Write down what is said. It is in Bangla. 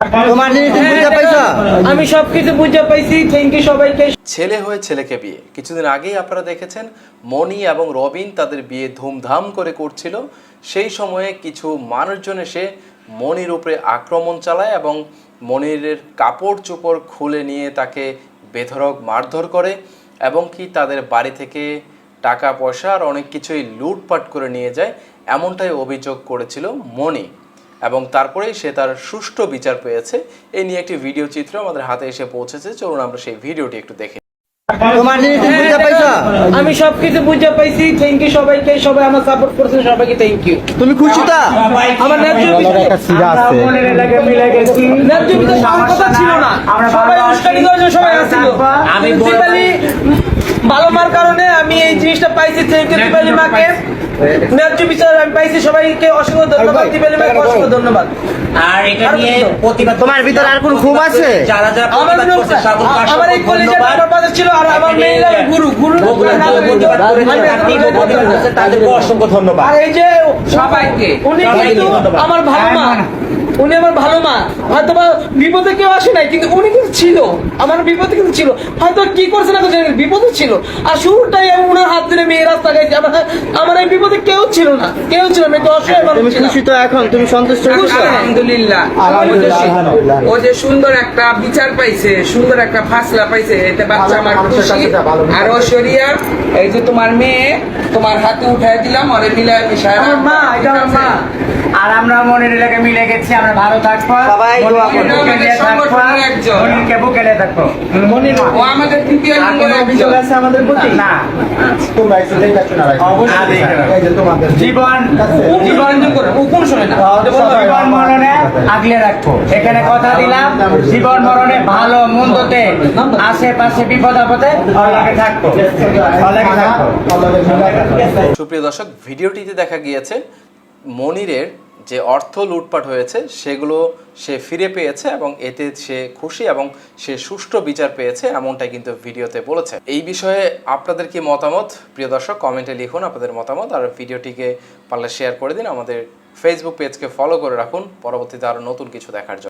তোমার জিনিস তুমি বুঝতে পাইছো? আমি সবকিছু বুঝতে পাইছি থ্যাংক ইউ সবাইকে। ছেলে হয়ে ছেলেকে বিয়ে। কিছুদিন আগেই আপনারা দেখেছেন মণি এবং রবিন তাদের বিয়ে ধুমধাম করে করছিল। সেই সময়ে কিছু মানুষজন এসে মনির উপরে আক্রমণ চালায় এবং মনিরের কাপড় চোপড় খুলে নিয়ে তাকে বেধরক মারধর করে এবং কি তাদের বাড়ি থেকে টাকা পয়সা আর অনেক কিছুই লুটপাট করে নিয়ে যায় এমনটাই অভিযোগ করেছিল মণি এবং তারপরেই সে তার সুষ্ঠু বিচার পেয়েছে। এই নিয়ে একটি ভিডিও চিত্র আমাদের হাতে এসে পৌঁছেছে। চলুন আমরা সেই ভিডিওটি একটু দেখি। তোমার জিনিস বুঝতে পাইছো? আমি সবকিছু বুঝতে পাইছি। থ্যাংক ইউ সবাইকে। সবাই আমার সাপোর্ট করছে সবাইকে থ্যাংক ইউ তুমি খুশি তো? আমার ন্যায্য ন্যায্য বিচার কথা ছিল না। সবাই উস্কানি করেছে সবাই আসছিল আমি ভালো মার কারণে আমি এই জিনিসটা পাইছি। থ্যাংক ইউ দীপালি মাকে। ন্যায্য বিচার আমি পাইছি সবাইকে অসংখ্য ধন্যবাদ দিবেন অসংখ্য ধন্যবাদ আর এটা নিয়ে প্রতিবাদ তোমার ভিতর আর কোন খুব আছে যারা যারা আমার প্রতিবাদ করছে আমার এই কলেজের। আমার পাশে ছিল আর আমার মেয়েরা গুরু গুরু তাদেরকে অসংখ্য ধন্যবাদ আর এই যে সবাইকে উনি কিন্তু আমার ভালো মা উনি আমার ভালো মা। হয়তো বা বিপদে কেউ আসে নাই কিন্তু উনি কিন্তু ছিল। আমার বিপদে কিন্তু ছিল। হয়তো কি করছে না করছে বিপদে ছিল। আর শুরুটাই আমি ওনার হাত ধরে মেয়ে রাস্তা গাইছে। আমার আমার এই বিপদে কেউ ছিল না। কেউ ছিল না একটু অসহায় তুমি খুশি তো এখন? তুমি সন্তুষ্ট আলহামদুলিল্লাহ। ও যে সুন্দর একটা বিচার পাইছে সুন্দর একটা ফাসলা পাইছে এতে বাচ্চা আমার খুশি। আর ও শরিয়া এই যে তোমার মেয়ে তোমার হাতে উঠাই দিলাম ওরে মিলায় মিশায় মা এটা মা। আর আমরা মনের এলাকায় মিলে গেছি আমরা ভালো থাকব। সবাই দোয়া করো। এটা আমাদের সংগঠনের একজন। মনিরকে বুকে নিয়ে থাকব। ও আমাদের তৃতীয় আর লিঙ্গের কোনো একজন। অভিযোগ আছে আমাদের প্রতি? না। অবশ্যই। জীবন না মরণে আগলে রাখব। এখানে কথা দিলাম জীবন মরণে ভালো মন্দতে আশেপাশে বিপদ আপদে থাকব। অল্লাহে থাকব। সুপ্রিয় দর্শক ভিডিওটিতে দেখা গিয়েছে মনিরের যে অর্থ লুটপাট হয়েছে, সেগুলো সে ফিরে পেয়েছে এবং এতে সে খুশি এবং সে সুষ্ঠু বিচার পেয়েছে এমনটাই কিন্তু ভিডিওতে বলেছে। এই বিষয়ে আপনাদের কি মতামত? প্রিয় দর্শক, কমেন্টে লিখুন আপনাদের মতামত আর ভিডিওটিকে পারলে শেয়ার করে দিন। আমাদের ফেসবুক পেজকে ফলো করে রাখুন। পরবর্তীতে আরও নতুন কিছু দেখার জন্য।